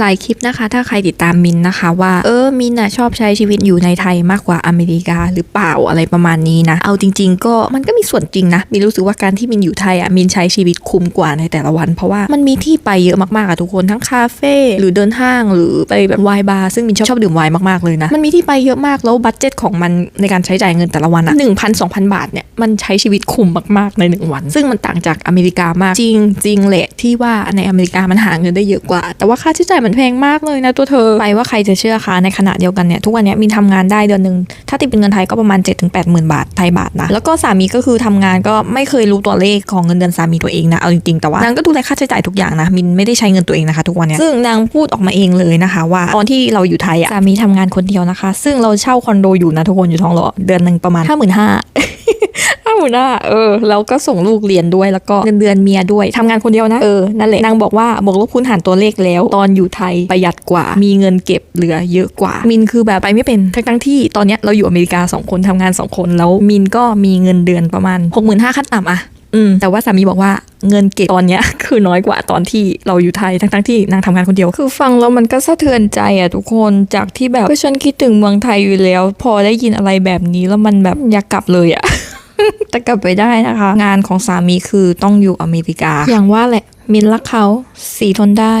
หลายคลิปนะคะ ถ้าใครติดตามมินนะคะ ว่าเออมินน่ะชอบใช้ชีวิตอยู่ในไทยมากกว่าอเมริกาหรือเปล่าอะไรประมาณนี้นะ เอาจริง ๆ ก็มันก็มีส่วนจริงนะมินรู้สึกว่าการที่มินอยู่ไทยอะมินใช้ชีวิตคุ้มกว่าในแต่ละวัน เพราะว่ามันมีที่ไปเยอะมากๆอะทุกคนทั้งคาเฟ่หรือเดินห้างหรือไปแบบไวน์บาร์ซึ่งมินชอบชอบดื่มไวน์มากๆเลยนะมันมีที่ไปเยอะมากแล้วบัตเจ็ตของมันในการใช้จ่ายเงินแต่ละวันอะหนึ่งพันสองพันบาทเนี่ยมันใช้ชีวิตคุ้มมากๆในหนึ่งวัน ซึ่งมันต่างจากอเมริกามากจริงจริงแหละที่ว่าในอเมริกามันหาเงินได้เยอะกว่า แต่ว่าค่าใช้จ่ายมันแพงมากเลยนะตัวเธอไปว่าใครจะเชื่อคะในขณะเดียวกันเนี่ยทุกวันนี้มินทำงานได้เดือนหนึ่งถ้าตีเป็นเงินไทยก็ประมาณ7 8 0 0 0 0บาทไทยบาทนะแล้วก็สามีก็คือทำงานก็ไม่เคยรู้ตัวเลขของเงินเดือนสามีตัวเองนะเอาจริงๆแต่ว่านางก็ดูแลค่าใช้จ่ายทุกอย่างนะมินไม่ได้ใช้เงินตัวเองนะคะ ทุกวันนี้ซึ่งนางพูดออกมาเองเลยนะคะ ว่าตอนที่เราอยู่ไทยอะสามีทำงานคนเดียวนะคะ ซึ่งเราเช่าคอนโดอยู่นะทุกคนอยู่ท้องหล่อเดือนหนึ่งประมาณห้าหมื่นห้าาหน้าเออแล้วก็ส่งลูกเรียนด้วยแล้วก็เงินเดือนเมียด้วยทำงานคนเดียวนะเออนั่นแหละนางบอกว่าบวกลบคูณหารตัวเลขแล้ว ตอนอยู่ไทยประหยัดกว่า มีเงินเก็บเหลือเยอะกว่า มินคือแบบไปไม่เป็นทั้งทั้งที่ตอนเนี้ยเราอยู่อเมริกาสองคนทำงานสองคน แล้วมินก็มีเงินเดือนประมาณหกหมื่นห้าขั้นต่ำอะอืมแต่ว่าสามีบอกว่าเงินเก็บตอนเนี้ยคือน้อยกว่าตอนที่เราอยู่ไทยทั้งทั้งๆที่นางทำงานคนเดียว คือฟังแล้วมันก็สะเทือนใจอะทุกคนจากที่แบบก็ฉันคิดถึงเมืองไทยอยู่แล้ว พอได้ยินอะไรแบบนี้แล้วมันแบบอยากกลับเลยอะ แต่กลับไปได้นะคะ งานของสามีคือต้องอยู่อเมริกา อย่างว่าแหละมินรักเขาสีทนได้